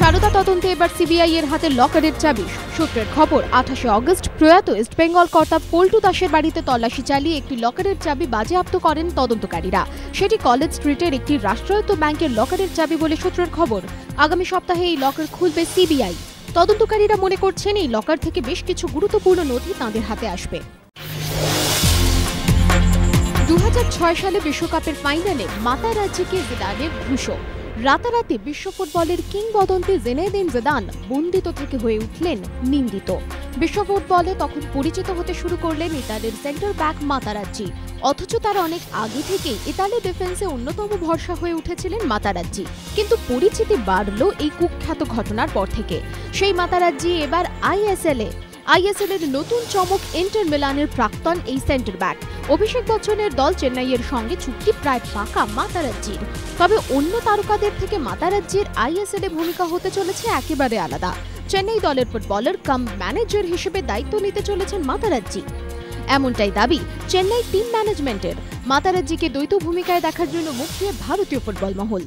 সারদা তদন্তে এবার সিবিআই এর হাতে লকারের চাবি। সূত্রের খবর, আঠাশে অগস্ট প্রয়াত ইস্ট বেঙ্গল কর্তা পল্টু দাসের বাড়িতে তল্লাশি চালিয়ে একটি লকারের চাবি বাজেয়াপ্ত করেন তদন্তকারীরা। সেটি কলেজ স্ট্রিটের একটি রাষ্ট্রায়ত্ত ব্যাংকের লকারের চাবি বলে সূত্রের খবর। আগামী সপ্তাহে এই লকার খুলবে সিবিআই। তদন্তকারীরা মনে করছেন, এই লকার থেকে বেশ কিছু গুরুত্বপূর্ণ নথি তাঁদের হাতে আসবে। দু হাজার ছয় সালে বিশ্বকাপের ফাইনালে মাতারাজ্জিকে জিদানের ঘুষো রাতারাতি বিশ্ব ফুটবলের কিংবদন্তি জেনেদিন জিদান বন্দিত থেকে হয়ে উঠলেন নিন্দিত। বিশ্ব ফুটবলে তখন পরিচিত হতে শুরু করলেন ইতালির সেন্টার ব্যাক মাতারাজ্জি। অথচ তার অনেক আগে থেকেই ইতালি ডিফেন্সে অন্যতম ভরসা হয়ে উঠেছিলেন মাতারাজ্জি। কিন্তু পরিচিতি বাড়ল এই কুখ্যাত ঘটনার পর থেকে। সেই মাতারাজ্জি এবার আইএসএল এ আইএসএল এর নতুন চমক ইন্টার মিলানের প্রাক্তন এই সেন্টার ব্যাক অভিষেক বচ্চনের দল চেন্নাইয়ের সঙ্গে চুক্তি প্রায় পাকা মাতারাজ্জির তবে অন্য তারকাদের থেকে মাতারাজ্জির আইএসএল এ ভূমিকা হতে চলেছে একেবারে আলাদা। চেন্নাই দলের ফুটবলার কাম ম্যানেজার হিসেবে দায়িত্ব নিতে চলেছেন মাতারাজ্জি এমনটাই দাবি চেন্নাই টিম ম্যানেজমেন্টের। মাতারাজ্জিকে দ্বৈত ভূমিকায় দেখার জন্য মুখ দিয়ে ভারতীয় ফুটবল মহল।